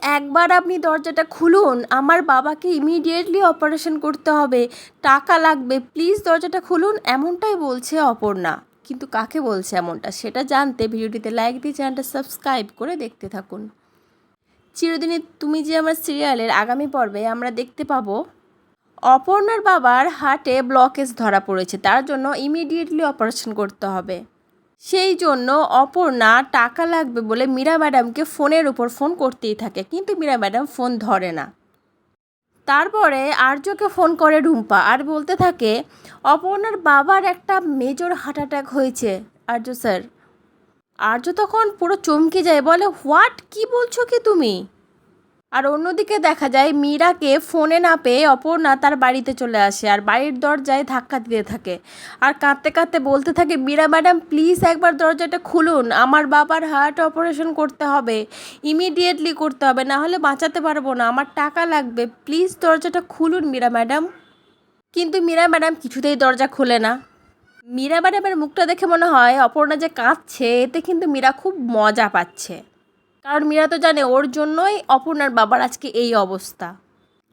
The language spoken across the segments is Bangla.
একবার আপনি দরজাটা খুলুন। আমার বাবাকে ইমিডিয়েটলি অপারেশন করতে হবে। টাকা লাগবে। প্লিজ দরজাটা খুলুন। এমনটাই বলছে অপর্ণা। কিন্তু কাকে বলছে এমনটা? সেটা জানতে ভিডিওটিতে লাইক দিয়ে চ্যানেলটা সাবস্ক্রাইব করে দেখতে থাকুন। চিরদিনই তুমি যে আমার সিরিয়ালের আগামী পর্বে আমরা দেখতে পাবো, অপর্ণার বাবার হার্টে ব্লকেজ ধরা পড়েছে। তার জন্য ইমিডিয়েটলি অপারেশন করতে হবে। সেই জন্য অপর্ণা টাকা লাগবে বলে মীরা ম্যাডামকে ফোনের উপর ফোন করতেই থাকে, কিন্তু মীরা ম্যাডাম ফোন ধরে না। তারপরে আর্যকে ফোন করে রুম্পা আর বলতে থাকে, অপর্ণার বাবার একটা মেজর হার্ট অ্যাটাক হয়েছে। আর্য স্যার। আর্য তখন পুরো চমকে যায়, বলে, হোয়াট? কি বলছো কি তুমি? আর অন্যদিকে দেখা যায়, মীরাকে ফোনে না পেয়ে অপর্ণা তার বাড়িতে চলে আসে আর বাড়ির দরজায় ধাক্কা দিতে থাকে। আর কাঁদতে কাঁদতে বলতে থাকে, মীরা ম্যাডাম, প্লিজ একবার দরজাটা খুলুন। আমার বাবার হার্ট অপারেশন করতে হবে। ইমিডিয়েটলি করতে হবে। না হলে বাঁচাতে পারব না। আমার টাকা লাগবে। প্লিজ দরজাটা খুলুন, মীরা ম্যাডাম। কিন্তু মীরা ম্যাডাম কিছুতেই দরজা খোলে না। মীরা ম্যাডামের মুখটা দেখে মনে হয়, অপর্ণা যে কাঁদছে, এতে কিন্তু মীরা খুব মজা পাচ্ছে। কারণ মীরা তো জানে ওর জন্যই অপর্ণার বাবার আজকে এই অবস্থা।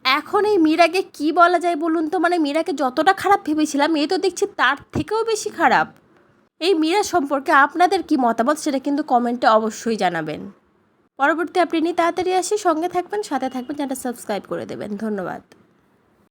এখন এই মীরাকে কি বলা যায় বলুন তো? মানে মীরাকে যতটা খারাপ ভেবেছিলাম, এ তো দেখছি তার থেকেও বেশি খারাপ। এই মীরা সম্পর্কে আপনাদের কি মতামত সেটা কিন্তু কমেন্টে অবশ্যই জানাবেন। পরবর্তী আপনি নিয়ে তাড়াতাড়ি আসি। সঙ্গে থাকবেন, সাথে থাকবেন যেটা সাবস্ক্রাইব করে দেবেন। ধন্যবাদ।